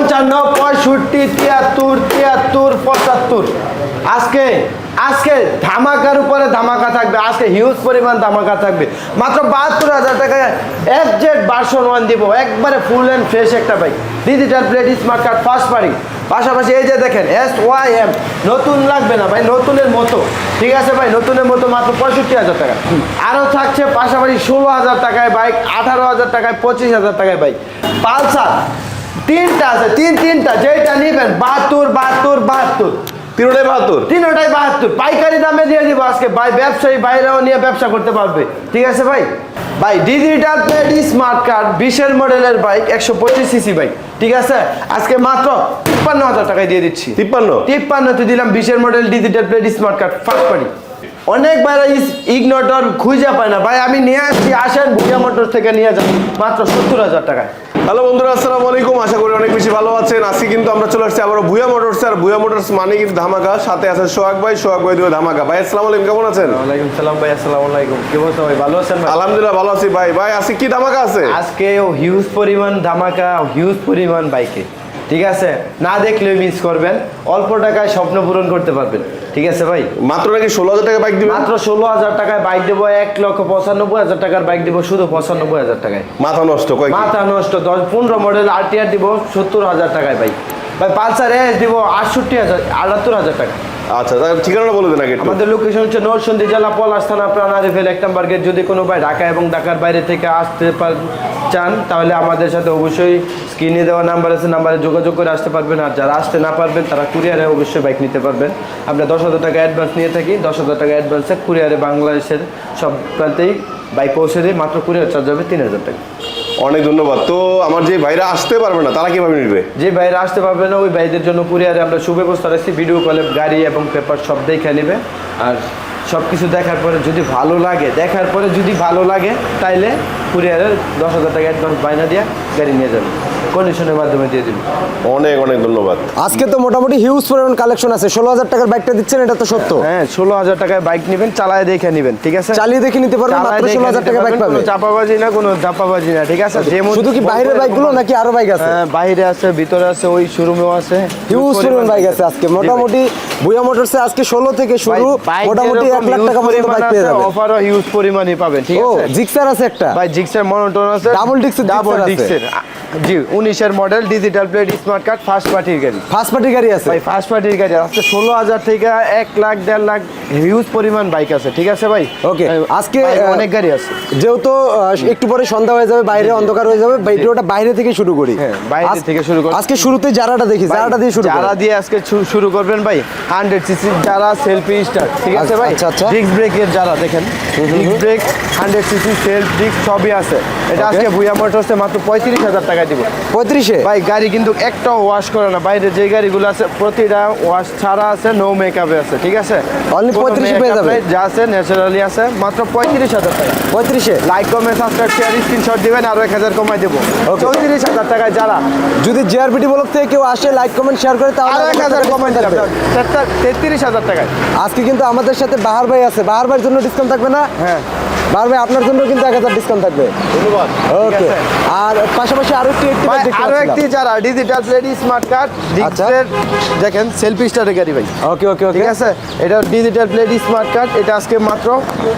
পঞ্চান্ন, পঁয়ষট্টি, তিয়াত্তর তিয়াত্তর, পঁচাত্তর। আজকে আজকে ধামাকার উপরে ধামাকা থাকবে। আজকে হিউজ পরিমাণ ধামাকা থাকবে। মাত্র বাহাত্তর হাজার টাকায় এফ জেড বার্সন ওয়ান দিব। একবারে ফুল অ্যান্ড ফ্রেশ একটা bike digital plate smart card first party পাশাপাশি এই যে দেখেন এস ওয়াই এম নতুন লাগবে না ভাই, নতুনের মতো। ঠিক আছে ভাই, নতুনের মতো মাত্র পঁয়ষট্টি হাজার টাকা। আরও থাকছে পাশাপাশি ষোলো হাজার টাকায় বাইক আঠারো হাজার টাকায় পঁচিশ হাজার টাকায় বাইক পালসার তিনটা আছে তিন তিনটা যেটা নিবেন বাহাত্তর বাহাত্তর বাহাত্তর। তিনটাই বাহাত্তর? তিনটাই বাহাত্তর। পাইকারি দামে দিয়ে দিব আজকে। ভাই ব্যবসায়ী বাইরেও নিয়ে ব্যবসা করতে পারবে। ঠিক আছে ভাই? ভাই ডিজিটাল প্লেট স্মার্ট কার্ড বিশের মডেলের বাইক একশো পঁচিশ সিসি বাইক ঠিক আছে? আজকে মাত্র তিপ্পান্ন হাজার টাকায় দিয়ে দিচ্ছি। তিপ্পান্ন? তিপ্পান্নতে দিলাম বিশের model digital plate smart card first party অনেক বাইরে ইগনোটর খুঁজে পায় না। ভাই আমি নিয়ে আসছি আসেন ভুজা মোটর থেকে নিয়ে যান মাত্র সত্তর হাজার টাকায় হ্যালো বন্ধুরা আসসালামু আলাইকুম। আশা করি অনেক বেশি ভালো আছেন। আজকে কিন্তু আমরা চলে আসছি আবার ভুয়া মোটরস। আর ভুয়া মোটরস মানে কিন্তু ধামাকা। সাথে আছে সোহাগ ভাই। সোহাগ ভাই দুই ধামাকা। ভাই আসসালামু আলাইকুম। কেমন আছেন? ওয়ালাইকুম সালাম ভাই। আসসালামু আলাইকুম। কি বলছো ভাই? ভালো আছেন ভাই? আলহামদুলিল্লাহ ভালো আছি ভাই। ভাই আজকে কি ধামাকা আছে? আজকে হিউজ পরিমাণ ধামাকা হিউজ পরিমাণ বাইকে ঠিক আছে? না দেখলেও মিস করবেন। অল্প টাকায় স্বপ্ন পূরণ করতে পারবেন। ঠিক আছে ভাই? মাত্র নাকি ষোলো হাজার টাকা বাইক দিবেন? মাত্র ষোলো হাজার টাকায় বাইক দেবো এক লক্ষ পঁচানব্বই হাজার টাকার বাইক দেবো শুধু পঁচানব্বই হাজার টাকায়। মাথা নষ্ট মাথা নষ্ট দশ পনেরো মডেল আর টিআর দিব সত্তর হাজার টাকায় বাইক ভাই পালসার এস দিব আটষট্টি হাজার আটাত্তর হাজার টাকা। আচ্ছা তার ঠিকানাটা বলে দেন আগে আমাদের লোকেশন হচ্ছে নরসন্দী জেলা পলাশ থানা প্রাণারিফেল এক নম্বর গেট যদি কোনো ভাই ঢাকা এবং ঢাকার বাইরে থেকে আসতে পার- চান তাহলে আমাদের সাথে অবশ্যই স্ক্রিনে দেওয়া নাম্বার আছে নাম্বারে যোগাযোগ করে আসতে পারবেন। আর যারা আসতে না পারবেন তারা কুরিয়ারে অবশ্যই বাইক নিতে পারবেন। আমরা দশ হাজার টাকা অ্যাডভান্স নিয়ে থাকি। দশ হাজার টাকা অ্যাডভান্সে কুরিয়ারে বাংলাদেশের সব প্রান্তেই বাইক পৌঁছে দিই মাত্র কুরিয়ার চার্জ হবে তিন হাজার টাকা। অনেক ধন্যবাদ। তো আমার যে ভাইরা আসতে পারবে না, তারা কীভাবে নিবে? যে ভাইরা আসতে পারবে না, ওই ভাইদের জন্য কুরিয়ারে আমরা সুব্যবস্থা রাখছি ভিডিও কলে গাড়ি এবং পেপার সব দেখে নেবে। আর সব কিছু দেখার পরে যদি ভালো লাগে, দেখার পরে যদি ভালো লাগে, তাইলে কুরিয়ারের দশ হাজার টাকা অ্যাডভান্স বাইনা দিয়ে গাড়ি নিয়ে যাবে। কন্ডিশনের মাধ্যমে দিয়ে দিবে। অনেক অনেক ধন্যবাদ। আজকে তো মোটামুটি হিউজ পরিমাণ কালেকশন আছে। ষোলো হাজার টাকার বাইকটা দিচ্ছেন এটা তো সত্য। হ্যাঁ ষোলো হাজার টাকায় বাইক নেবেন চালায় দেখে নেবেন ঠিক আছে? চালিয়ে দেখে নিতে পারবেন মাত্র ষোলো হাজার টাকা বাইক পারবেন, পাবে কোনো চাপাবাজি না কোনো চাপাবাজি না ঠিক আছে? যে শুধু কি বাইরের বাইকগুলো নাকি আরও বাইক আছে? হ্যাঁ বাইরে আছে ভিতরে আছে ওই শোরুমেও আছে। হিউজ পরিমাণ বাইক আছে। আজকে। মোটামুটি বুয়া মোটরসে আজকে ষোলো থেকে শুরু মোটামুটি এক লাখ টাকা পর্যন্ত বাইক পেয়ে যাবে অফারও হিউজ পরিমাণই পাবেন ঠিক আছে? জিক্সার আছে একটা। ভাই জিক্সের মনোটন আছে Double disc ডাবল ডিক্সের জি উনিশের model digital plate smart card first পার্টির গাড়ি। ফার্স্ট পার্টি গাড়ি আছে? ভাই ফার্স্ট পার্টির গাড়ি আজকে ষোলো হাজার থেকে এক লাখ দেড় লাখ হিউজ পরিমাণ বাইক আছে। ঠিক আছে ভাই? ওকে আজকে, অনেক গাড়ি আছে। যেহেতু একটু পরে সন্ধ্যা হয়ে যাবে বাইরে অন্ধকার হয়ে যাবে ভিডিওটা বাইরে থেকে শুরু করি। হ্যাঁ, বাইরে থেকে শুরু করি। আজকে শুরুতে যারাটা দেখি যারাটা দিয়ে শুরু যারা দিয়ে আজকে শুরু করবেন ভাই হান্ড্রেড সিসি যারা সেলফি স্টার্ট ঠিক আছে আচ্ছা, ভাই? আচ্ছা, আচ্ছা। ডিস্ক ব্রেকের যারা দেখেন disc brake hundred CC self disc সবই আছে। এটা আজকে ভুয়া মোটরসে মাত্র পঁয়ত্রিশ হাজার টাকা দিব। পঁয়ত্রিশে? ভাই গাড়ি কিন্তু একটা ওয়াশ করে না। বাইরে যে গাড়িগুলো আছে প্রতিটা ওয়াশ ছাড়া আছে নো মেকআপে আছে ঠিক আছে? কোনো 35 পেয়ে যাবে? যা আছে ন্যাচারালি আছে মাত্র পঁয়ত্রিশ হাজার টাকা। পঁয়ত্রিশে? লাইক কমে সাবস্ক্রাইব শেয়ার স্ক্রিনশট দিবেন আরও এক হাজার কমাই দেবো. চৌত্রিশ হাজার টাকায় যারা যদি জিআরপিটি ব্লগ থেকে কেউ আসে লাইক কমেন্ট শেয়ার করে তাহলে এক হাজার কমাই থাকবে। তেত্রিশ হাজার টাকায়। আজকে কিন্তু আমাদের সাথে বাহার ভাই আছে। বাহার ভাইয়ের জন্য ডিসকাউন্ট থাকবে না? হ্যাঁ। ভাই আপনার জন্য কিন্তু এক হাজার ডিসকাউন্ট থাকবে। ধন্যবাদ। ওকে আর পাশাপাশি আরও একটি আরও একটি যারা ডিজিটাল প্লেট স্মার্ট কার্ড। ডিক্সের দেখেন সেলফি স্টারের গাড়ি ভাই। ওকে ওকে ওকে ঠিক আছে? এটা ডিজিটাল প্লেট স্মার্ট কার্ড এটা আজকে মাত্র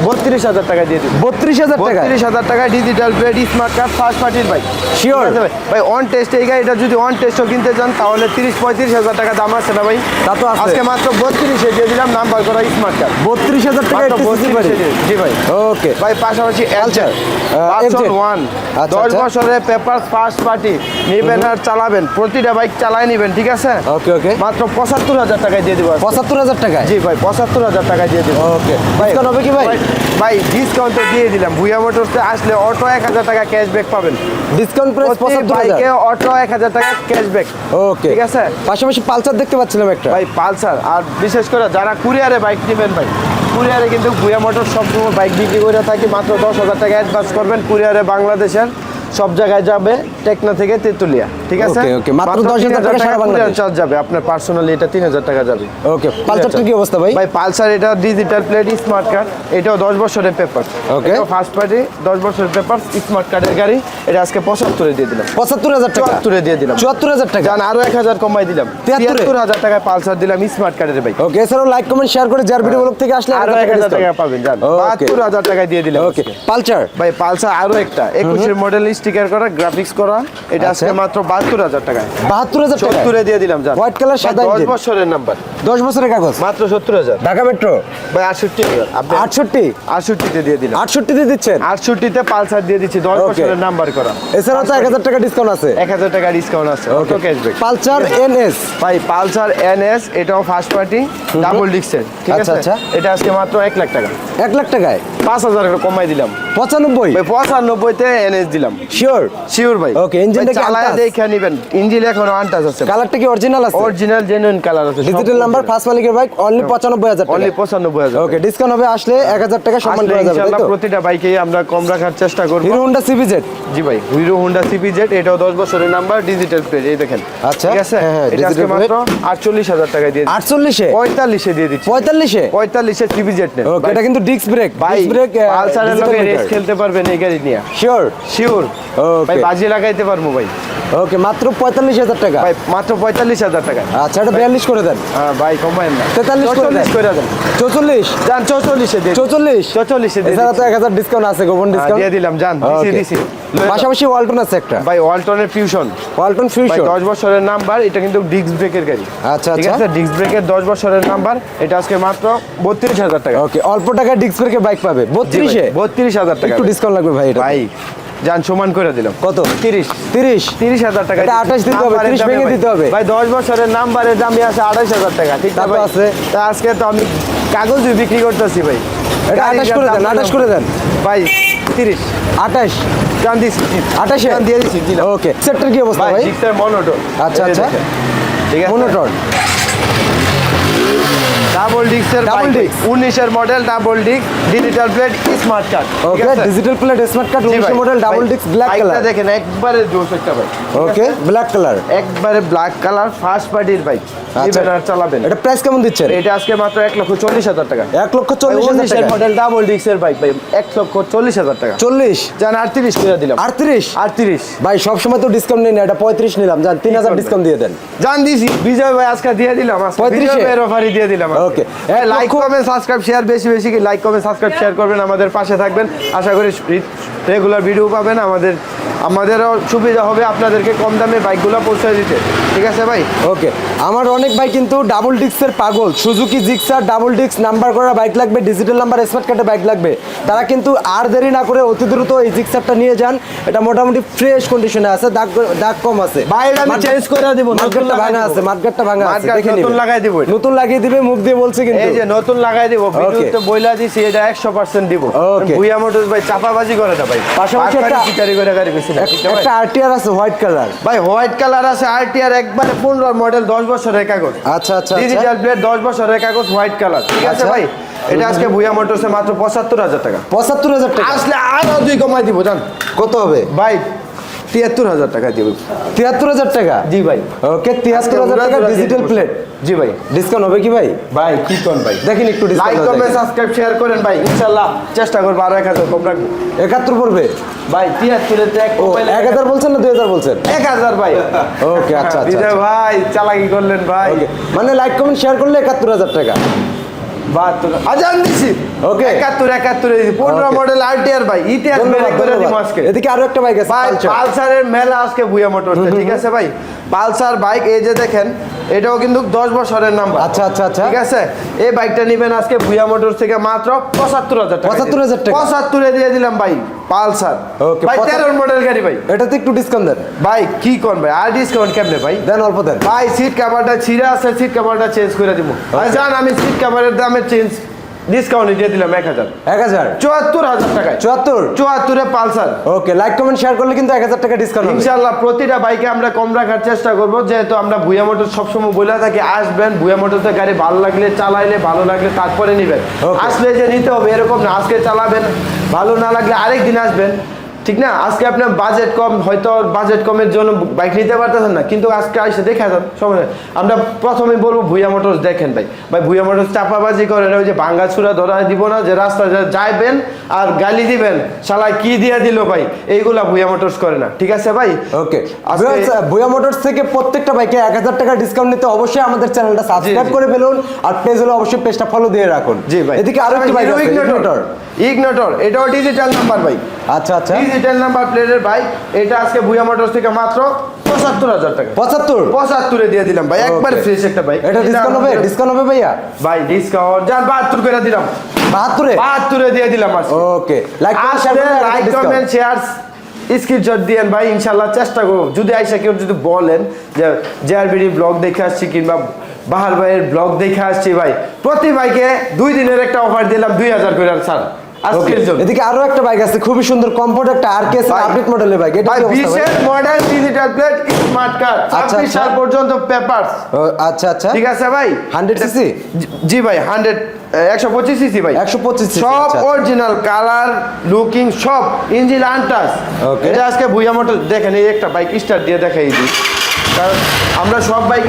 বত্রিশ হাজার টাকা দিয়ে দিবি। বত্রিশ হাজার টাকা? বত্রিশ হাজার টাকা digital plate smart card first পার্টির ভাই। আছে ভাই? ভাই অন টেস্ট এই গাড়িটা যদি অন টেস্টও কিনতে চান তাহলে তিরিশ পঁয়ত্রিশ হাজার টাকা দাম আছে না ভাই? তা তো আজকে মাত্র বত্রিশে দিয়ে দিলাম নাম্বার করা স্মার্ট কার্ড বত্রিশ হাজার টাকা জি ভাই। ওকে ভাই পাশাপাশি এলচার ওয়ান আচ্ছা, দশ। বছরের পেপার ফার্স্ট পার্টি নিবেন আর চালাবেন। প্রতিটা বাইক চালাই নিবেন ঠিক আছে? ওকে ওকে মাত্র পঁচাত্তর হাজার টাকায় দিয়ে দিব পঁচাত্তর হাজার টাকায়? জি ভাই পঁচাত্তর হাজার টাকায় দিয়ে দিব। ওকে ভাই হবে কি ভাই? ভাই ডিসকাউন্ট তো দিয়ে দিলাম। ভুয়া মোটরসে আসলে অটো এক হাজার টাকা ক্যাশব্যাক পাবেন। ডিসকাউন্ট প্রাইস পঁচাত্তর বাইকে অটো এক হাজার টাকা ক্যাশব্যাক ওকে ঠিক আছে? পাশাপাশি পালসার দেখতে পাচ্ছিলাম একটা। ভাই পালসার। আর বিশেষ করে যারা কুরিয়ারে বাইক নেবেন ভাই কুরিয়ারে কিন্তু ভুয়া মোটর সবসময় বাইক বিক্রি করে থাকি মাত্র দশ হাজার টাকা অ্যাডভান্স করবেন কুরিয়ারে বাংলাদেশের। সব জায়গায় যাবে টেকনা থেকে তেতুলিয়া ঠিক আছে? okay, মাত্র 10,000 টাকা সারা বাংলাদেশ। চার্জ যাবে আপনার পার্সোনালি এটা তিন হাজার টাকা যাবে। ওকে পালসারটার কি অবস্থা ভাই? ভাই পালসার এটা ডিজিটাল প্লেট স্মার্ট কার্ড এটাও দশ বছরের পেপার Okay. ফার্স্ট পার্টি দশ বছরের পেপার স্মার্ট কার্ডের গাড়ি। এটা আজকে পঁচাত্তরে দিয়ে দিলাম। পঁচাত্তর হাজার টাকা? চুয়াত্তরে দিয়ে দিলাম। চুয়াত্তর হাজার টাকা? জান আরও এক হাজার কমাই দিলাম। 73 তিয়াত্তর টাকায় পালসার দিলাম স্মার্ট কার্ডের ভাই। ওকে এছাড়াও লাইক কমেন্ট শেয়ার করে যার ভিডিও ব্লগ থেকে আসলে আরও এক হাজার টাকা পাবেন জান। Okay. বাহাত্তর হাজার টাকায় দিয়ে দিলাম ওকে পালসার? ভাই পালসার আরও একটা একুশের মডেল স্টিকার করা গ্রাফিক্স করা এটা আজকে আচ্ছা। মাত্র বাহাত্তর হাজার টাকায়। বাহাত্তর হাজার টাকা সত্তরে দিয়ে দিলাম জান White color, সাদা দশ engine। বছরের নাম্বার দশ বছরের কাগজ? মাত্র সত্তর হাজার। ঢাকা মেট্রো ভাই আটষট্টি আপনি আটষট্টি? আটষট্টিতে দিয়ে দিলাম। আটষট্টিতে দিচ্ছেন? আটষট্টিতে পালসার দিয়ে দিচ্ছি দশ Okay. বছরের নাম্বার করা। এছাড়াও তো এক হাজার টাকা ডিসকাউন্ট আছে। এক হাজার টাকা ডিসকাউন্ট আছে। ওকে ক্যাশব্যাক পালচার এনএস ভাই পালসার এনএস এটাও ফার্স্ট পার্টি ডাবল ডিক্সের ঠিক আচ্ছা, আছে? আচ্ছা। এটা আজকে মাত্র এক লাখ টাকা। এক লাখ টাকায়? পাঁচ হাজার করে কমাই দিলাম। পঁচানব্বই? ভাই পঁচানব্বইতে এনএস দিলাম। শিওর শিওর ভাই। Okay, engine টা কি untouched? দেখে নিবেন। ইঞ্জিন এখন আনটাচ আছে। কালারটা কি অরিজিনাল আছে? অরিজিনাল জেনুইন কালার আছে ডিজিটাল নাম্বার ফার্স্ট মালিকের বাইক অনলি পঁচানব্বই হাজার টাকা। অনলি পঁচানব্বই হাজার ওকে ডিসকাউন্ট হবে আসলে এক হাজার টাকা সম্মান করা যাবে ইনশাআল্লাহ প্রতিটা বাইকেই আমরা কম রাখার চেষ্টা করব। হিরো হোন্ডা সিবিজেড জি ভাই হিরো হোন্ডা সিপি জেড এটাও দশ বছরের নাম্বার ডিজিটাল প্লেট এই দেখেন। আচ্ছা, ঠিক আছে? হ্যাঁ, হ্যাঁ, এটা আজকে মাত্র আটচল্লিশ হাজার টাকায় দিয়ে দিচ্ছি। আটচল্লিশে? পঁয়তাল্লিশে দিয়ে দিচ্ছি। পঁয়তাল্লিশে? পঁয়তাল্লিশে সিপি জেড নেন। ওকে এটা কিন্তু ডিস্ক ব্রেক ডিস্ক ব্রেক পালসারের লগে রেস খেলতে পারবেন এই গাড়ি নিয়ে। Sure sure. ভাই বাজি লাগাইতে পারব ভাই। ওকে মাত্র পঁয়তাল্লিশ হাজার টাকা। ভাই মাত্র পঁয়তাল্লিশ হাজার টাকা। আচ্ছা এটা বিয়াল্লিশ করে দেন। হ্যাঁ ভাই কমাইন না। তেতাল্লিশ চল্লিশ করে দেন। চৌচল্লিশ? যান চৌচল্লিশে দিয়ে চৌচল্লিশ? চৌচল্লিশে দিয়ে এছাড়া তো এক হাজার ডিসকাউন্ট আছে গোপন ডিসকাউন্ট দিয়ে দিলাম যান দিছি দিছি। পাশাপাশি ওয়ালটন আছে একটা। ভাই ওয়ালটনের ফিউশন ওয়ালটন ফিউশন দশ বছরের নাম্বার এটা কিন্তু ডিস্ক ব্রেকের গাড়ি। আচ্ছা, ঠিক আচ্ছা। আছে? ডিস্ক ব্রেকের দশ বছরের নাম্বার এটা আজকে মাত্র বত্রিশ হাজার টাকা। ওকে অল্প টাকায় ডিস্ক বাইক পাবে। বত্রিশে? বত্রিশ হাজার টাকা। একটু ডিসকাউন্ট লাগবে ভাই এটা। ভাই যান সমান করে দিলাম। কত? তিরিশ। তিরিশ। তিরিশ হাজার টাকা 28 দিতে হবে, নাম্বারের 30 দামে ভেঙে দিতে হবে। ভাই দশ বছরের নাম্বারের দামই আছে আড়াইশ হাজার টাকা ঠিক তা না তো ভাই? আছে। তা আজকে তো আমি কাগজই বিক্রি করতেছি ভাই। এটা 28 করে দেন। 28 করে দেন। ভাই তিরিশ। আঠাশ? জান দিছি। আঠাশে? জান দিয়ে দিছি দিলাম। ওকে। সেক্টর কি অবস্থা ভাই ভাই? ডিক্সের আচ্ছা, আচ্ছা। ঠিক আছে? Monotone. Double Double double disc। ডিক্স উনিশের মডেল ডাবল ডিক্স digital plate smart card okay digital plate smart card উনিশশো model double disc black colour দেখেন একবারে জোস একটা ভাই ওকে ব্ল্যাক কালার একবারে ব্ল্যাক কালার ফার্স্ট পার্টির বাইক আর চালাবেন। এটা প্রাইস কেমন দিচ্ছেন? এটা আজকে মাত্র এক লক্ষ চল্লিশ হাজার টাকা। এক লক্ষ চল্লিশ হাজার উনিশের টাকা। মডেল ডাবল ডিক্সের বাইক ভাই এক লক্ষ চল্লিশ হাজার টাকা। চল্লিশ? জান আটত্রিশ করে দিলাম। আটত্রিশ? আটত্রিশ। ভাই সবসময় তো ডিসকাউন্ট নেই না এটা পঁয়ত্রিশ নিলাম। জান তিন হাজার করবেন? ডিসকাউন্ট দিয়ে দেন। জান দিছি বিজয় ভাই আজকে দিয়ে দিলাম। আজকে 35 বিজয় অফারই দিয়ে দিলাম। Okay. হ্যাঁ লাইক কমেন্ট সাবস্ক্রাইব শেয়ার বেশি বেশি লাইক কমেন্ট সাবস্ক্রাইব শেয়ার করবেন আমাদের পাশে থাকবেন আশা করি রেগুলার ভিডিও পাবেন আমাদের আমাদেরও সুবিধা হবে আপনাদেরকে কম দামে বাইকগুলো পৌঁছে দিতে। ঠিক আছে ভাই? ওকে। আমার অনেক ভাই কিন্তু ডাবল ডিস্কের পাগল। Suzuki Gixxer double disc number করা বাইক লাগবে ডিজিটাল নাম্বার স্মার্ট কার্ডে বাইক লাগবে। তারা কিন্তু আর দেরি না করে অতি দ্রুত এই জিক্সারটা নিয়ে যান। এটা মোটামুটি ফ্রেশ কন্ডিশনে আছে দাগ দাগ কম আছে। ভাই, আমি change করে দিব, মার্কেটটা ভাঙা আছে মার্কেটটা ভাঙা আছে দেখে নতুন লাগাই দিব। নতুন লাগিয়ে দিবে মুখ দিয়ে বলছে কিন্তু। এই যে নতুন লাগাই দিব Okay. ভিডিওতে বইলা দিছি এটা একশো পার্সেন্ট দিব। Okay. ভুইয়া মোটরস ভাই চাপাবাজি করে না ভাই। পাশাপাশি একটা- করে গাড়ি একটা আরটিআর আছে হোয়াইট কালার ভাই হোয়াইট কালার আছে আরটিআর একবারে পনেরো মডেল দশ বছরের কাগজ। আচ্ছা আচ্ছা ডিজিটাল প্লেট দশ বছরের কাগজ হোয়াইট কালার ঠিক আছে আচ্ছা। ভাই? এটা আজকে ভুইয়া মোটরসে মাত্র পঁচাত্তর হাজার টাকা। পঁচাত্তর হাজার টাকা? আসলে আরও দুই কমাই দিব জান। কত হবে? ভাই তিয়াত্তর হাজার টাকা দিব তিয়াত্তর হাজার টাকা? জি ভাই। ওকে তিয়াত্তর হাজার টাকা ডিজিটাল প্লেট জি ভাই। ডিসকাউন্ট হবে কি ভাই? ভাই কি কোন ভাই। দেখেন একটু লাইক কমেন্ট সাবস্ক্রাইব শেয়ার করেন ভাই। ইনশাল্লাহ চেষ্টা করব আরও এক হাজার কম রাখব। একাত্তর পড়বে? ভাই তিয়াত্তরের তো এক ও এক হাজার বলছেন না দুই হাজার বলছেন? এক হাজার ভাই। ওকে আচ্ছা আচ্ছা বিজয় ভাই চালাকি করলেন ভাই। মানে লাইক কমেন্ট শেয়ার করলে একাত্তর হাজার টাকা। বাহাত্তর। আজান দিছি। ওকে একাত্তর একাত্তরে দিছি পনেরো. মডেল আরটিআর ভাই ইতিহাস মেরে করে দিব আজকে। এদিকে আরও একটা বাইক আছে। পালসারের মেলা আজকে ভুয়া মোটর ঠিক আছে ভাই? পালসার বাইক এই যে দেখেন এটাও কিন্তু দশ বছরের নাম্বার আচ্ছা আচ্ছা আচ্ছা। ঠিক আছে? এই বাইকটা নিবেন আজকে ভুয়া মোটর থেকে মাত্র পঁচাত্তর হাজার টাকা 75,000 টাকা? পঁচাত্তরে দিয়ে দিলাম ভাই পালসার। Okay, ভাই পঁচাত্তর- তেরোর মডেল গাড়ি ভাই। এটাতে একটু ডিসকাউন্ট দেন। ভাই কি কোন ভাই? আর ডিসকাউন্ট কেমনে ভাই? দেন অল্প দেন। ভাই সিট কাভারটা ছিঁড়ে আছে সিট কাভারটা চেঞ্জ করে দিব। জান আমি সিট কাভারের দামে চেঞ্জ ডিসকাউন্ট দিয়ে দিলাম এক হাজার। এক হাজার? চুয়াত্তর হাজার টাকায়। চুয়াত্তর? চুয়াত্তরে Pulsar. Okay like comment share করলে কিন্তু এক হাজার টাকা ডিসকাউন্ট ইনশাল্লাহ প্রতিটা বাইকে আমরা কম রাখার চেষ্টা করব। যেহেতু আমরা ভুয়া মোটর সবসময় বলে থাকি আসবেন ভুয়া মোটরতে গাড়ি ভালো লাগলে চালাইলে ভালো লাগলে তারপরে নিবেন. আসলে যে নিতে হবে এরকম না আজকে চালাবেন ভালো না লাগলে আরেক দিন আসবেন। ঠিক না? আজকে আপনার বাজেট কম হয়তো বাজেট কমের জন্য বাইক নিতে পারতেছেন না কিন্তু আজকে এসে দেখে যান সময়। আমরা প্রথমে বলব ভুইয়া মোটরস দেখেন ভাই। ভাই ভুইয়া মোটরস চাপাবাজি করেন ওই যে ভাঙ্গা চূড়া ধরা দিব না যে রাস্তা যাইবেন আর গালি দিবেন শালায় কি দিয়ে দিল ভাই? এইগুলা ভুইয়া মোটরস করে না ঠিক আছে ভাই? ওকে ভুয়া মোটরস থেকে প্রত্যেকটা বাইকে এক হাজার টাকা ডিসকাউন্ট নিতে অবশ্যই আমাদের চ্যানেলটা সাবস্ক্রাইব করে ফেলুন আর পেজ হলে অবশ্যই পেজটা ফলো দিয়ে রাখুন। জি ভাই। এদিকে আরও একটি বাইক ইগনিটর এটাও ডিজিটাল নাম্বার ভাই। আচ্ছা আচ্ছা। ডিজিটাল নাম্বার প্লেটের বাইক এটা আজকে ভুইয়া মোটরস থেকে মাত্র পঁচাত্তর হাজার টাকা। পঁচাত্তর? পঁচাত্তরে দিয়ে দিলাম ভাই একবার ফ্রেশ একটা বাইক এটা ডিসকাউন্ট হবে? ডিসকাউন্ট হবে ভাইয়া? ভাই ডিসকাউন্ট যান বাহাত্তর করে দিলাম। বাহাত্তরে? বাহাত্তরে দিয়ে দিলাম okay like comment share screenshot দিয়েন ভাই ইনশাল্লাহ চেষ্টা করব। যদি আইসা কেউ যদি বলেন যে জেআরবিডি ব্লগ দেখে আসছি কিংবা বাহার ভাইয়ের ব্লগ দেখে আসছি ভাই প্রতি বাইকে দুই দিনের একটা অফার দিলাম দুই হাজার করে স্যার। এদিকে আরও একটা বাইক আছে খুবই সুন্দর কমফোর্ট একটা আর কে ভাই, আপডেট মডেলের বাইক এটা কি বিশেষ model digital plate smart card আচ্ছা, আচ্ছা। সাল পর্যন্ত আচ্ছা আচ্ছা। ঠিক আছে ভাই? 100 সিসি জি ভাই হান্ড্রেড একশো পঁচিশ সিসি ভাই। 125 cc, সব। অরিজিনাল কালার লুকিং সব ইঞ্জিন আনটাস Okay. এটা আজকে ভুইয়া মোটর দেখেন এই একটা বাইক স্টার্ট দিয়ে দেখাই দিই। কারণ আমরা সব বাইক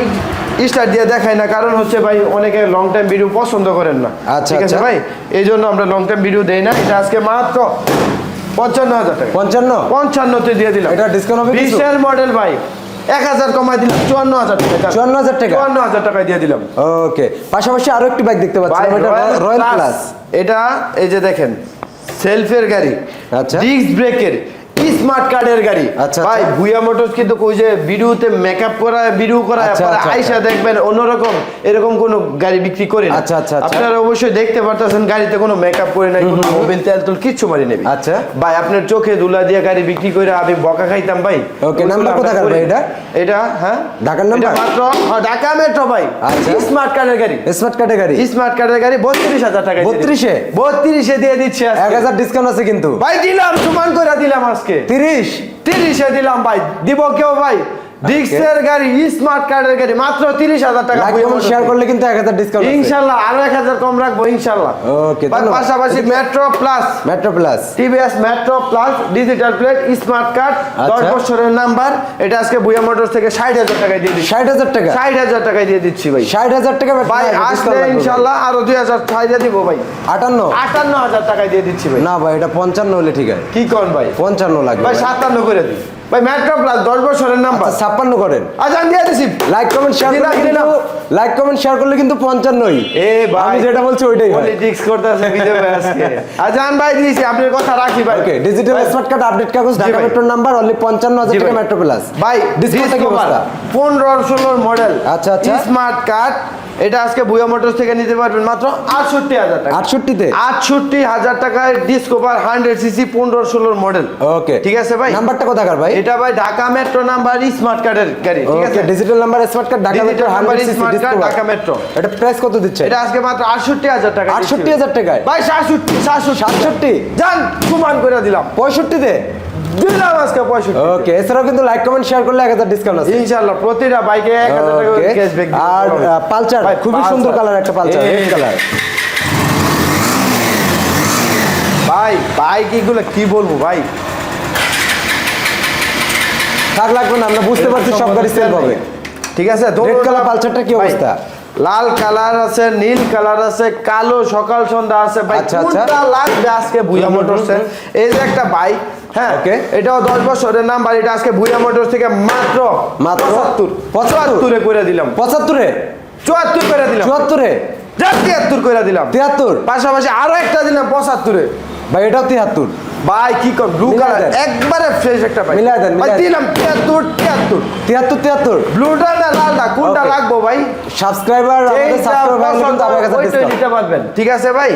স্টার্ট দিয়ে দেখাই না কারণ হচ্ছে ভাই অনেকে লং টাইম ভিডিও পছন্দ করেন না। আচ্ছা, ঠিক আছে আচ্ছা। ভাই? এই জন্য আমরা লং টাইম ভিডিও দেই না। এটা আজকে মাত্র পঞ্চান্ন হাজার টাকা। পঞ্চান্ন? পঞ্চান্ন পঞ্চান্নতে দিয়ে দিলাম। এটা ডিসকাউন্ট হবে? বিশের মডেল ভাই। এক হাজার কমাই দিলাম চুয়ান্ন হাজার টাকা। 54,000 টাকা? চুয়ান্ন হাজার টাকায় দিয়ে দিলাম। ওকে পাশাপাশি আরও একটি বাইক দেখতে পাচ্ছি এটা রয়্যাল। প্লাস এটা এই যে দেখেন সেলফের গাড়ি। আচ্ছা। ডিস্ক ব্রেকের স্মার্ট কার্ডের গাড়ি। আচ্ছা, ভাই আচ্ছা। ভুইয়া মোটরস কিন্তু ওই যে ভিডিওতে মেকআপ করা ভিডিও করা আচ্ছা, পরে আচ্ছা, আইসা দেখবেন অন্যরকম এরকম কোনো গাড়ি বিক্রি করে না। আচ্ছা, আচ্ছা, আচ্ছা। আপনারা অবশ্যই দেখতে পারতেছেন গাড়িতে কোনো মেকআপ করে নাই কোনো মোবিল তেল তুল কিচ্ছু মারি নেবি আচ্ছা। ভাই আপনার চোখে ধুলা দিয়ে গাড়ি বিক্রি করে আমি বকা খাইতাম ভাই। নাম্বার আমরা কোথাকার ভাই এটা? এটা হ্যাঁ? ঢাকার নাম্বার? মাত্র হ্যাঁ, ঢাকা মেট্রো ভাই। আচ্ছা। স্মার্ট কার্ডের গাড়ি। স্মার্ট কার্ডের গাড়ি? স্মার্ট কার্ডের গাড়ি বত্রিশ হাজার টাকা 32 এ? বত্রিশে দিয়ে দিচ্ছে এক হাজার ডিসকাউন্ট আছে কিন্তু। ভাই দিলাম সমান করে দিলাম আজকে। তিরিশ। তিরিশে। দিলাম ভাই। দিব কেউ ভাই? ডিক্সের গাড়ি স্মার্ট কার্ডের গাড়ি মাত্র তিরিশ হাজার টাকা লাইক কমেন্ট শেয়ার করলে কিন্তু এক হাজার ডিসকাউন্ট ইনশাল্লাহ আরও এক হাজার কম রাখব Okay, ভাই, পাশাপাশি metro plus metro plus TVS metro plus digital plate smart card দশ আচ্ছা। বছরের নাম্বার এটা আজকে বুয়া মোটর থেকে ষাট হাজার টাকায় দিয়ে দিচ্ছি। ষাট হাজার টাকা? ষাট হাজার টাকায় দিয়ে দিচ্ছি ভাই। ষাট হাজার টাকা ভাই আসলে। ইনশাল্লাহ আরও দুই হাজার ছাইড়ে দিব ভাই। আটান্ন? আটান্ন হাজার টাকায় দিয়ে দিচ্ছি ভাই। না ভাই এটা পঞ্চান্ন হলে ঠিক আছে। কি করেন ভাই? পঞ্চান্ন লাগবে ভাই ভাই। সাতান্ন করে দিই। ভাই মেট্রো প্লাস দশ বছরের নাম্বার। আচ্ছা, ছাপ্পান্ন করেন। আচ্ছা আমি দিয়ে দিছি। লাইক কমেন্ট শেয়ার করলে কিন্তু লাইক কমেন্ট শেয়ার করলে কিন্তু পঞ্চান্নই। এ ভাই আমি যেটা বলছি ওইটাই পলিটিক্স করতেছে ভিডিও আজকে আজান ভাই দিয়েছি আপনার কথা রাখি ভাই। Okay digital smart card update কাগজ ঢাকা মেট্রোর নাম্বার অনলি পঞ্চান্ন হাজার টাকা ভাই। মেট্রো প্লাস ভাই ডিসকাউন্টটা কি অবস্থা? পনেরো ষোলোর মডেল আচ্ছা, আচ্ছা। স্মার্ট কার্ড এটা আজকে বুয়া মোটরস থেকে নিতে পারবেন মাত্র আটষট্টি হাজার টাকা। আটষট্টিতে? আটষট্টি হাজার টাকায় ডিসকভার হান্ড্রেড সিসি পনেরো ষোলোর মডেল ওকে ঠিক আছে ভাই? নাম্বারটা কোথাকার ভাই? এটা ভাই ঢাকা মেট্রো নাম্বার স্মার্ট কার্ডের গাড়ি ঠিক আছে? Digital number smart card Dhaka metro CC smart card, Dhaka metro এটা প্রাইস কত দিচ্ছে? এটা আজকে মাত্র আটষট্টি হাজার টাকা আটষট্টি হাজার টাকায়? ভাই সাতষট্টি সাতষট্টি। সাতষট্টি? যান সমান করে দিলাম। পঁয়ষট্টিতে? দিলাম আজকে পঁয়ষট্টি ওকে এছাড়াও কিন্তু লাইক কমেন্ট শেয়ার করলে এক হাজার ডিসকাউন্ট আছে। ইনশাল্লাহ প্রতিটা বাইকে এক হাজার টাকা ক্যাশব্যাক আর পালচার খুবই সুন্দর কালার একটা পালচার রেড কালার ভাই বাইক এগুলো কি বলব ভাই? থাক লাগবে না আমরা বুঝতে পারছি সব গাড়ি সেল হবে। ঠিক আছে পালসারটা কি অবস্থা? লাল কালার আছে নীল কালার আছে কালো সকাল সন্ধ্যা আছে। ভাই আচ্ছা, আচ্ছা। কোনটা লাগবে আজকে হুম, মোটরসের এই যে একটা বাইক হ্যাঁ Okay. এটাও দশ বছরের নাম্বার এটা আজকে ভুইয়া মোটরস থেকে মাত্র মাত্র পঁচাত্তর পঁচাত্তর? পঁচাত্তরে করে দিলাম। পঁচাত্তরে? চুয়াত্তর করে দিলাম। চুয়াত্তরে? তিয়াত্তর করে দিলাম। তিয়াত্তর? পাশাপাশি আরও একটা দিলাম পঁচাত্তরে। ভাই এটাও তিয়াত্তর। ভাই কি কর ব্লু কালার একবারে ফ্রেশ একটা ভাই। মিলাই দেন, ভাই দিলাম তিয়াত্তর তিয়াত্তর। তিয়াত্তর তিয়াত্তর। ব্লুটা না লালটা কোনটা লাগবো ভাই? সাবস্ক্রাইবার আমাদের সাবস্ক্রাইবার পছন্দ কিন্তু হাজার ওইটাই ডিসকাউন্ট দিতে পারবেন ঠিক আছে ভাই.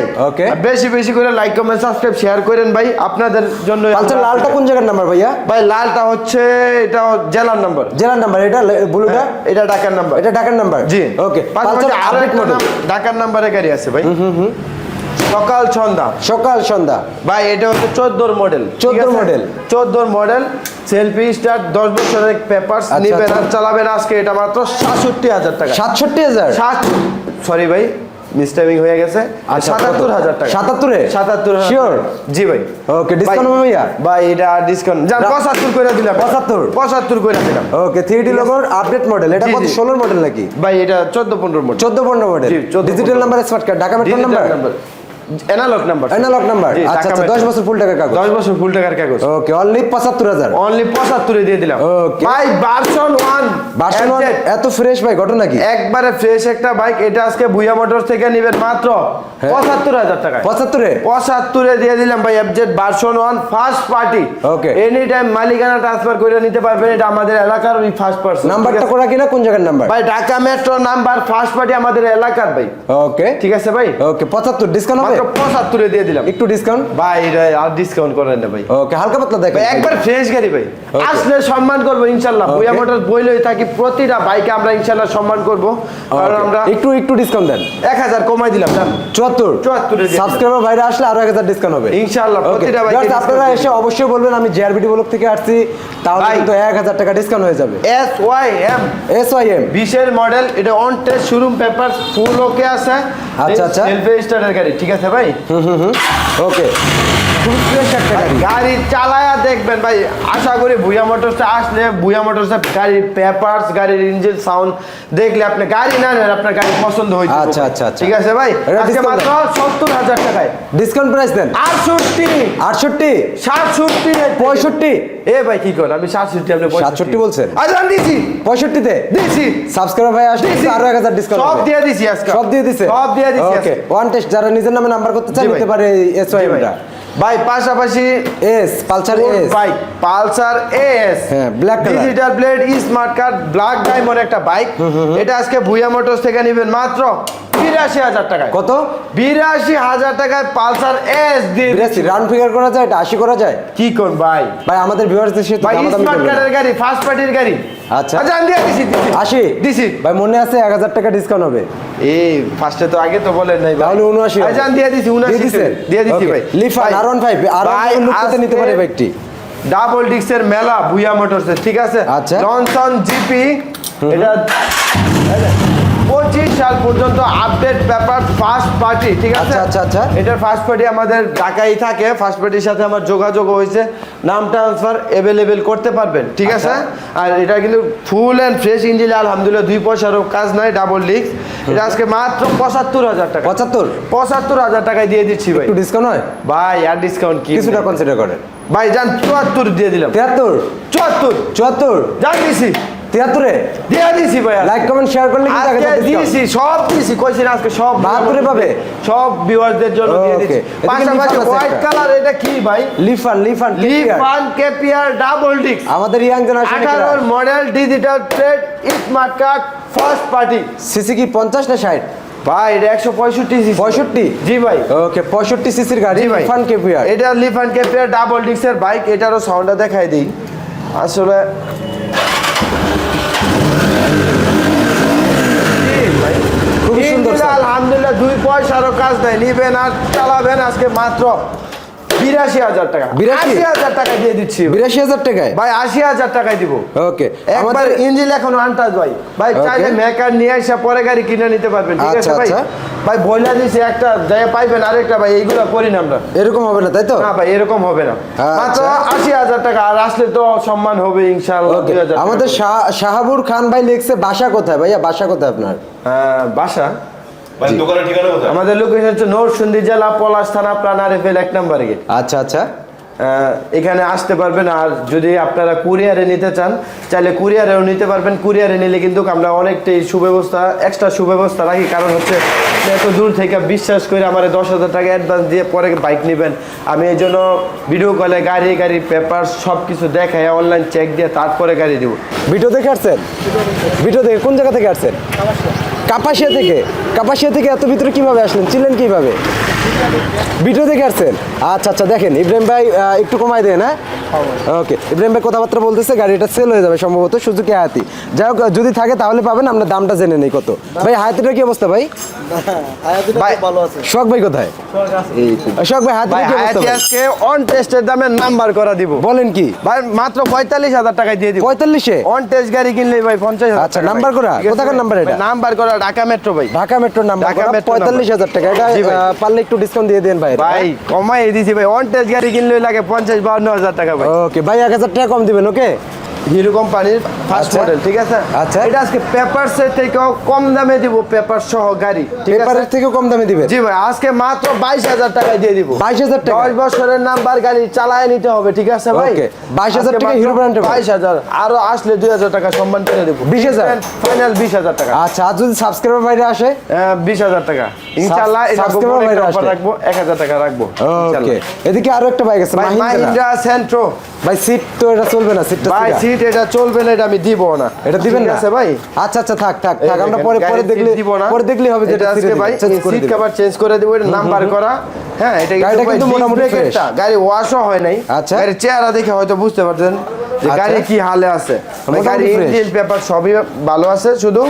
আর বেশি বেশি করে লাইক কমেন্ট সাবস্ক্রাইব শেয়ার করেন ভাই আপনাদের জন্য পালসার লালটা কোন জায়গার নাম্বার ভাইয়া? ভাই লালটা হচ্ছে এটা জেলার নাম্বার জেলার নাম্বার এটা ব্লুটা এটা ঢাকার নাম্বার এটা ঢাকার নাম্বার জি ওকে একটা মডেল ঢাকার নাম্বারে গাড়ি আছে ভাই। সকাল সন্ধ্যা। সকাল সন্ধ্যা। ভাই এটা হচ্ছে চোদ্দোর মডেল 14 মডেল চোদ্দোর মডেল সেলফি স্টার দশ বছরের পেপার আচ্ছা, নিবেন আচ্ছা। আর চালাবেন আজকে এটা মাত্র সাতষট্টি হাজার টাকা। সাতষট্টি হাজার? সাত সরি ভাই মিসটাইমিং হয়ে গেছে। আচ্ছা, সাতাত্তর হাজার টাকা। 77 এ? সাতাত্তর Sure? জি ভাই। ওকে ডিসকাউন্ট হবে ভাইয়া ভাই এটা আর ডিসকাউন্ট যান পঁচাত্তর করে দিলাম। 75? পঁচাত্তর করে দিলাম। ওকে থ্রি ডি লোগোর আপডেট মডেল এটা কত? ষোলোর মডেল নাকি? ভাই এটা চোদ্দ পনেরো মডেল চোদ্দ পনেরো মডেল জি, 14 digital. Number smart card Dhaka metro number analogue number analogue number আচ্ছা আচ্ছা metro। দশ বছর ফুল টাকার কাগজ। দশ বছর ফুল টাকার কাগজ। ওকে অনলি পঁচাত্তর হাজার। অনলি পঁচাত্তরে দিয়ে দিলাম। Okay. ভাই ভার্সন ওয়ান বাসন এত ফ্রেশ ভাই ঘটনা কি? একবারে ফ্রেশ একটা বাইক এটা আজকে থেকে নেবেন মাত্র হ্যাঁ। পঁচাত্তর হাজার টাকা দিয়ে দিলাম ভাই FZ version first party Okay. Any time মালিকানা ট্রান্সফার করে নিতে পারবেন এটা আমাদের এলাকার ওই ফার্স্ট পার্সন নাম্বারটা করা কিনা কোন জায়গার নাম্বার ভাই Dhaka metro number first party আমাদের এলাকার ভাই। ওকে ঠিক আছে ভাই? ওকে পঁচাত্তর ডিসকাউন্ট হবে? মাত্র পঁচাত্তরে দিয়ে দিলাম। একটু ডিসকাউন্ট ভাই আর ডিসকাউন্ট করেন না ভাই। ওকে হালকা পাতলা একবার ফ্রেশ গাড়ি ভাই। আসলে সম্মান করব ইনশাল্লাহ। বুয়া মোটর বইলেই থাকি প্রতিটা বাইকে আমরা ইনশাল্লাহ সম্মান করব। কারণ আমরা একটু একটু ডিসকাউন্ট দেন। এক হাজার কমাই দিলাম চুয়াত্তর। 74 সাবস্ক্রাইবার আসলে আরও এক হাজার ডিসকাউন্ট হবে। ইনশাআল্লাহ, Okay. প্রতিটা বাইকে আপনারা এসে অবশ্যই বলবেন আমি জেআরবিটি ব্লক থেকে আসছি। তাহলে। কিন্তু এক হাজার টাকা ডিসকাউন্ট হয়ে যাবে। S Y M S Y M বিশের মডেল এটা on test showroom paper full okay আছে। আচ্ছা, আচ্ছা। সেলফি স্টার্টের গাড়ি ঠিক আছে ভাই? ওকে হুম ফ্রেশ একটা গাড়ি চালায়া দেখবেন ভাই আশা করি ভুয়া মোটরসে আসলে ভুয়া মোটরসে গাড়ির পেপারস গাড়ির ইঞ্জিন সাউন্ড দেখলে আপনি গাড়ি না নেন আপনার গাড়ি পছন্দ হয়ে যাবে। আচ্ছা, আচ্ছা, আচ্ছা। ঠিক আছে ভাই? আজকে মাত্র সত্তর হাজার টাকায়। ডিসকাউন্ট প্রাইস দেন। আটষট্টি। আটষট্টি? সাতষট্টি পঁয়ষট্টি? এ ভাই কি করেন? আমি সাতষট্টি আপনি 67 বলছেন? আজ আমি দিছি। পঁয়ষট্টিতে? দিছি। সাবস্ক্রাইবার ভাই আসলে আরও এক হাজার ডিসকাউন্ট সব দিয়ে দিছি আজকে। সব দিয়ে দিছে? সব দিয়ে দিছি ওকে ওয়ান টেস্ট যারা নিজের নামে নাম্বার করতে চান নিতে পারে এস ওয়াই জি ভাই। পাশাপাশি S Pulsar S bike Pulsar S হ্যাঁ, black colour digital blade smart card black diamond একটা বাইক এটা আজকে ভুইয়া মোটরস থেকে নেবেন মাত্র বিরাশি হাজার টাকায়। কত? বিরাশি হাজার টাকায় পালসার এস দিয়ে বিরাশি রান ফিগার করা যায় এটা? আশি করা যায়? কি কোন ভাই? ভাই আমাদের ভিউয়ার্সদের সাথে ভাই স্মার্ট কার্ডের গাড়ি ফার্স্ট পার্টির গাড়ি। আচ্ছা। আচ্ছা আমি দিছি দিছি। আশি? দিছি। ভাই মনে আছে এক হাজার টাকা ডিসকাউন্ট হবে? এই ফার্স্টে তো আগে তো বলেন নাই ভাই। তাহলে উনআশি আচ্ছা দিয়ে দিছি উনআশি দিছেন? দিয়ে দিছি ভাই। লিফান আর ওয়ান ফাইভ আর নিতে পারে বাইকটি ডাবল ডিক্সের মেলা ভুইয়া মোটরসের ঠিক আছে? আচ্ছা। জনসন জিপি এটা পঁচিশ সাল পর্যন্ত আপডেট পেপার ফার্স্ট পার্টি ঠিক আছে? আচ্ছা, আচ্ছা। এটার ফার্স্ট পার্টি আমাদের ঢাকায় থাকে ফার্স্ট পার্টির সাথে আমার যোগাযোগ হয়েছে। নাম ট্রান্সফার অ্যাভেলেবেল করতে পারবেন ঠিক আছে? আচ্ছা। আর এটা কিন্তু ফুল অ্যান্ড ফ্রেশ ইঞ্জিন আলহামদুলিল্লাহ দুই পয়সারও কাজ নাই ডাবল ডিক্স এটা আজকে মাত্র পঁচাত্তর হাজার টাকা। পঁচাত্তর? পঁচাত্তর হাজার টাকায় দিয়ে দিচ্ছি ভাই। একটু ডিসকাউন্ট হয়? ভাই আর ডিসকাউন্ট কি? কিছুটা কনসিডার করেন। ভাই যান চুয়াত্তর দিয়ে দিলাম। তিয়াত্তর? চুয়াত্তর। চুয়াত্তর? যান দিছি তিয়াত্তরে? দিয়ে দিছি ভাই লাইক কমেন্ট শেয়ার করলে। দিয়েছি সব দিয়েছি কইছি না আজকে সব বাহাত্তরে পাবে? সব ভিউয়ারদের জন্য দিয়ে পাশাপাশি হোয়াইট। কালার এটা কি ভাই? লিফান লিফান লিফান কেপিআর ডাবল ডিক্স আমাদের young generation model digital trade smart card first party CC কি না ষাট? ভাই এটা একশো পঁয়ষট্টি পঁয়ষট্টি? জি ভাই। ওকে পঁয়ষট্টি সিসির গাড়ি লিফান কেপিআর এটা লিফান কেপিআর ডাবল ডিক্সের বাইক এটারও সাউন্ডটা দেখাই দিই। আসলে খুবই সুন্দর। আলহামদুলিল্লাহ দুই পয়সারও কাজ নাই নিবেন আর চালাবেন আজকে মাত্র বিরাশি হাজার টাকা। 82? হাজার টাকা দিয়ে দিচ্ছি। বিরাশি হাজার টাকায়? ভাই আশি হাজার টাকায় দিব। ওকে। একবার আমাদের ইঞ্জিন এখন আনটাজ ভাই। ভাই চাইলে মেকার নিয়ে এসে পরে গাড়ি কিনে নিতে পারবেন ঠিক আছে আচ্ছা, ভাই? আচ্ছা। ভাই বইলা দিছি একটা যাই পাইবেন আরেকটা ভাই এইগুলো করি না আমরা। এরকম হবে না তাই তো? না ভাই এরকম হবে না। আচ্ছা। মাত্র আশি হাজার টাকা আর আসলে তো সম্মান হবে ইনশাআল্লাহ ওকে। 2000 টাকা আমাদের শাহাবুর খান ভাই লিখছে বাসা কোথায় ভাইয়া? বাসা কোথায় আপনার? হ্যাঁ, বাসা। আমাদের লোকেশন হচ্ছে নরসিংদী জেলা পলাশ থানা প্রাণার প্রাণারেফেল এক নম্বর গেট। আচ্ছা আচ্ছা। এখানে আসতে পারবেন আর যদি আপনারা কুরিয়ারে নিতে চান চাইলে কুরিয়ারেও নিতে পারবেন। কুরিয়ারে নিলে কিন্তু আমরা অনেকটাই সুব্যবস্থা এক্সট্রা সুব্যবস্থা রাখি। কারণ হচ্ছে এত দূর থেকে বিশ্বাস করে আমার দশ হাজার টাকা অ্যাডভান্স দিয়ে পরে বাইক নেবেন। আমি এই জন্য ভিডিও কলে গাড়ি গাড়ি পেপার সব কিছু দেখাই অনলাইন চেক দিয়ে তারপরে গাড়ি দিব। ভিডিও দেখে আসছেন? ভিডিও দেখে কোন জায়গা থেকে আসছেন? কাপাসিয়া থেকে কাপাসিয়া থেকে এত ভিতরে কীভাবে আসলেন? ছিলেন কীভাবে? ভিডিও দেখে আসছেন? আচ্ছা আচ্ছা দেখেন, ইব্রাহিম ভাই একটু কমাই দেন হ্যাঁ? ওকে, ইব্রাহিম ভাই কথাবার্তা বলতেছে, গাড়িটা সেল হয়ে যাবে সম্ভবত সুজুকি হায়াতি যাই হোক, যদি থাকে তাহলে পাবেন, আমরা দামটা জেনে নেই কত। ভাই হায়াতিটার কি অবস্থা ভাই? শখ ভাই কোথায়? শখ ভাই হাত ভাই কি অবস্থা হায়াতি ভাই? আজকে অন টেস্টের দামে নাম্বার করা দিব। বলেন কি? ভাই মাত্র পঁয়তাল্লিশ হাজার টাকায় দিয়ে দিব। পঁয়তাল্লিশে? অন টেস্ট গাড়ি কিনলে ভাই পঞ্চাশ আচ্ছা, নাম্বার ভাই। করা? কোথাকার নাম্বার এটা? নাম্বার করা ঢাকা মেট্রো ভাই। ঢাকা মেট্রোর নাম্বার ঢাকা করা, মেট্রো পঁয়তাল্লিশ হাজার টাকা। এটা পারলে একটু ডিসকাউন্ট দিয়ে দেন ভাই ভাই কমাই দিছি ভাই। অন টেস্ট গাড়ি কিনলে লাগে পঞ্চাশ বাউন্ন হাজার টাকা ভাই। ওকে ভাই এক হাজার টাকা কম দিবেন ওকে হিরো কোম্পানির ফার্স্ট আচ্ছা। মডেল ঠিক আছে? আচ্ছা। এটা আজকে পেপারস এর থেকেও কম দামে দিব পেপার সহ গাড়ি পেপারের থেকেও কম দামে দিবেন? জি ভাই আজকে মাত্র বাইশ হাজার টাকায় দিয়ে দিব। 22,000 টাকা? দশ বছরের নাম্বার গাড়ি চালায় নিতে হবে ঠিক আছে ভাই? Okay, 22,000 টাকা এর বাইশ হাজার আরও আসলে দুই হাজার টাকা সম্মান করে দেবো। 20,000? ফাইনাল বিশ হাজার টাকা। আচ্ছা আর যদি সাবস্ক্রাইবার বাইরে আসে? বিশ হাজার টাকা। ইনশাল্লাহ এটা গোপনে বাইরে আসলে? রাখব এক হাজার টাকা রাখব ওকে এদিকে আরও একটা বাইক আছে মাহিন্দ্রা সেন্ট্রো ভাই সিট তো এটা চলবে না সিটটা ভাই সিট এটা চলবে না এটা আমি দিব না। এটা দিবেন না? আছে ভাই। আচ্ছা আচ্ছা থাক থাক। থাক আমরা পরে পরে দেখলে দিব না। পরে দেখলে হবে যেটা আজকে ভাই চেঞ্জ করে সিট কভার চেঞ্জ করে দিব এটা নাম্বার করা। হ্যাঁ এটা কিন্তু মোটামুটি গাড়ি ওয়াশও হয় নাই। আচ্ছা। গাড়ির চেহারা দেখে হয়তো বুঝতে পারছেন যে আচ্ছা। গাড়ি কি হালে আছে। গাড়ির মোটামুটি গাড়ি ইঞ্জিন পেপার সবই ভালো আছে শুধু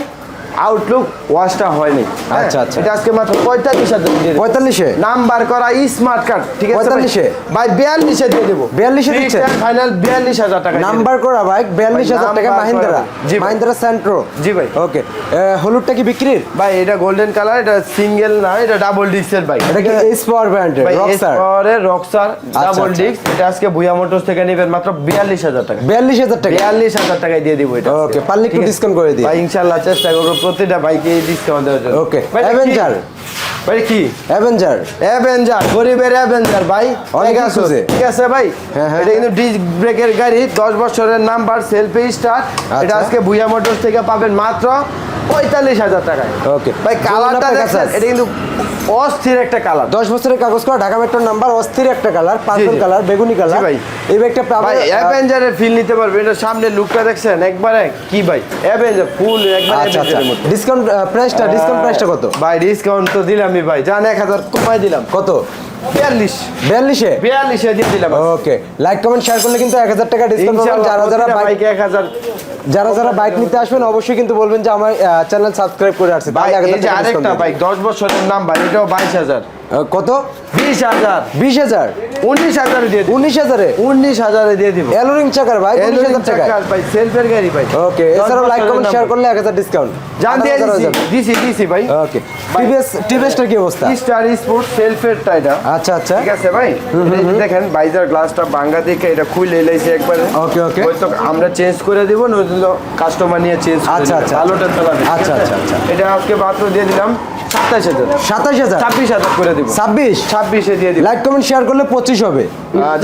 আউটলুক ওয়াশটা হয়নি হ্যাঁ, আচ্ছা, আচ্ছা। এটা আজকে মাত্র পঁয়তাল্লিশ হাজার। পঁয়তাল্লিশে নাম্বার করা স্মার্ট কার্ড ঠিক আছে 45 এ? ভাই? ভাই বিয়াল্লিশে দিয়ে দেবো 42 এ দিচ্ছেন? ফাইনাল বিয়াল্লিশ হাজার টাকা নাম্বার করা বাইক বিয়াল্লিশ হাজার টাকা মাহিন্দ্রা জি ভাই। মাহিন্দ্রা সেন্ট্রো জি ভাই। ওকে হলুদটা কি বিক্রির ভাই এটা গোল্ডেন কালার এটা সিঙ্গেল না এটা ডাবল ডিস্কের বাইক এটা কি এস পাওয়ার ব্র্যান্ডের ভাই রকস্টার এরপরে ডাবল। ডিস্ক এটা আজকে ভুয়া মোটরস থেকে নেবেন মাত্র বিয়াল্লিশ হাজার টাকা বিয়াল্লিশ হাজার টাকা বিয়াল্লিশ হাজার টাকায় দিয়ে দিব এটা ওকে পারলে একটু discount করে দিন। ভাই ইনশাল্লাহ চেষ্টা করব প্রতিটা বাইকে ডিসকাউন্ট দেওয়ার জন্য। ওকে অ্যাভেঞ্জার ভাই কি? অ্যাভেঞ্জার অ্যাভেঞ্জার গরিবের অ্যাভেঞ্জার ভাই। অনেক ঠিক আছে? ঠিক আছে ভাই? হ্যাঁ, হ্যাঁ। এটা কিন্তু ডিস্ক ব্রেকের গাড়ি দশ বছরের নাম্বার সেলফি স্টার এটা। আজকে ভুইয়া মোটরস থেকে পাবেন মাত্র পঁয়তাল্লিশ হাজার টাকায়। ওকে ভাই কালারটা দেখেন দেখছেন? এটা কিন্তু অস্থির একটা কালার দশ বছরের কাগজ করা ঢাকা মেট্রোর নাম্বার অস্থির একটা কালার পার্পল কালার বেগুনি কালার ভাই। এই বাইকটা ভাই অ্যাভেঞ্জারের ফিল নিতে পারবে এটা সামনে লুকটা দেখছেন? একবারে কি ভাই? অ্যাভেঞ্জার ফুল একবারে অ্যাভেঞ্জারের মতো। ডিসকাউন্ট প্রাইসটা ডিসকাউন্ট প্রাইসটা কত? ভাই ডিসকাউন্ট তো দিলামই ভাই। জান এক হাজার কমাই দিলাম। কত? বিয়াল্লিশ। বিয়াল্লিশে? বিয়াল্লিশে দিয়ে দিলাম। ওকে লাইক কমেন্ট শেয়ার করলে কিন্তু এক হাজার টাকা ডিসকাউন্ট যারা যারা বাইকে এক হাজার যারা যারা বাইক নিতে আসবেন অবশ্যই কিন্তু বলবেন যে আমার চ্যানেল সাবস্ক্রাইব করে আসছে। আরেকটা বাইক দশ বছরের নাম ভাই এটাও বাইশ হাজার। কত? বিশ হাজার। বিশ হাজার? উনিশ হাজারে দিয়ে উনিশ হাজারে? উনিশ হাজারে দিয়ে দিব। এলোরিং চাকার বাইক উনিশ হাজার টাকা ভাই সেলফের গাড়ি ভাই। ওকে এছাড়াও লাইক কমেন্ট শেয়ার করলে এক হাজার ডিসকাউন্ট জান দিয়ে দিছি দিছি ভাই। ওকে টিভিএস টিভিএসটার কি অবস্থা? স্টার স্পোর্ট সেলফের টাইটা আচ্ছা আচ্ছা। ঠিক আছে ভাই? দেখেন বাইজার গ্লাসটা ভাঙ্গা দেখে এটা খুলে এলাইছে একবারে। Okay, okay. হয়তো আমরা চেঞ্জ করে দিব নইলে কাস্টমার নিয়ে চেঞ্জ আচ্ছা, আচ্ছা। ভালোটা চালাবে আচ্ছা, আচ্ছা, আচ্ছা। এটা আজকে মাত্র দিয়ে দিলাম সাতাশ হাজার। সাতাশ হাজার? ছাব্বিশ হাজার করে দিব। ছাব্বিশ? ছাব্বিশে দিয়ে দিব। লাইক কমেন্ট শেয়ার করলে পঁচিশ হবে।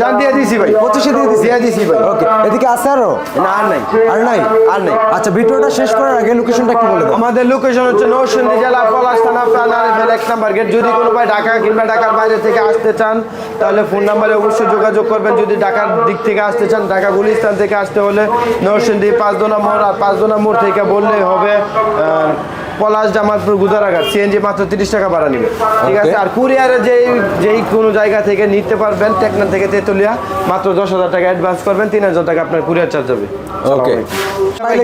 জান দিয়ে দিছি ভাই। পঁচিশে দিয়ে দিছি। দিয়ে দিছি ভাই। ওকে এদিকে আছে আরও? না আর নাই। আর নাই? আর নাই। আচ্ছা ভিডিওটা শেষ করার আগে লোকেশনটা একটু বলে দাও। আমাদের লোকেশন হচ্ছে নরসিংদী জেলা পলাশ থানা প্রাণারিফেল এক নাম্বার গেট যদি কোনো ভাই ঢাকা কিংবা ঢাকার বাইরে থেকে আসতে চান তাহলে ফোন নাম্বারে অবশ্যই যোগাযোগ করবেন। যদি ঢাকার দিক থেকে আসতে চান ঢাকা গুলিস্তান থেকে আসতে হলে নরসিংদী পাঁচদোনা মোড় আর পাঁচদোনা মোড় থেকে বললেই হবে। আহ, পলাশ জামালপুর গুদারাঘাট সিএনজি মাত্র তিরিশ টাকা ভাড়া নিবে। ঠিক আছে? আর কুরিয়ারে যেই যেই কোনো জায়গা থেকে নিতে পারবেন টেকনান থেকে তেতুলিয়া মাত্র দশ হাজার টাকা অ্যাডভান্স করবেন তিন হাজার টাকা আপনার কুরিয়ার চার্জ হবে। Okay.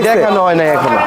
দেখানো হয় না এখনও।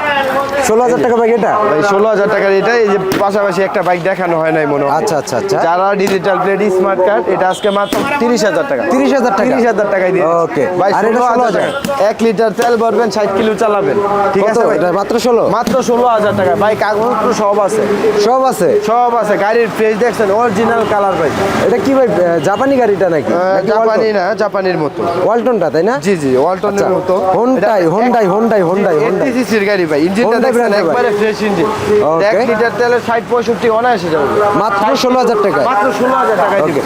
ষোলো হাজার টাকা ব্যাগ এটা? ষোলো হাজার টাকার এটা এই যে পাশাপাশি একটা বাইক দেখানো হয় নাই মনে হয়। আচ্ছা আচ্ছা আচ্ছা। যারা ডিজিটাল প্লেট স্মার্ট কার্ড এটা আজকে মাত্র তিরিশ হাজার টাকা। 30,000 টাকা? তিরিশ হাজার টাকায় দিয়ে Okay. ভাই ষোলো হাজার টাকা। এক লিটার তেল ভরবেন ষাট কিলো চালাবেন। ঠিক আছে মাত্র ষোলো? মাত্র ষোলো হাজার টাকা। ভাই কাগজপত্র সব আছে। সব আছে? সব আছে গাড়ির ফ্রেশ দেখছেন অরিজিনাল কালার ভাই। এটা কি ভাই জাপানি গাড়িটা নাকি? জাপানি না জাপানির মতো। ওয়ালটনটা তাই না? জি জি ওয়ালটনের আচ্ছা, মতো। হোন্ডাই, হোন্ডাই, হোন্ডাই, হোন্ডাই, হোন্ডাই। সিসির গাড়ি ভাই ইঞ্জিনটা দেখছেন একবারে ফ্রেশ ইঞ্জিন Okay. এক লিটার তেলের ষাট পঁয়ষট্টি অনায়াসে যাবে। মাত্র ষোলো হাজার টাকা মাত্র ষোলো হাজার টাকায় দিব। ওকে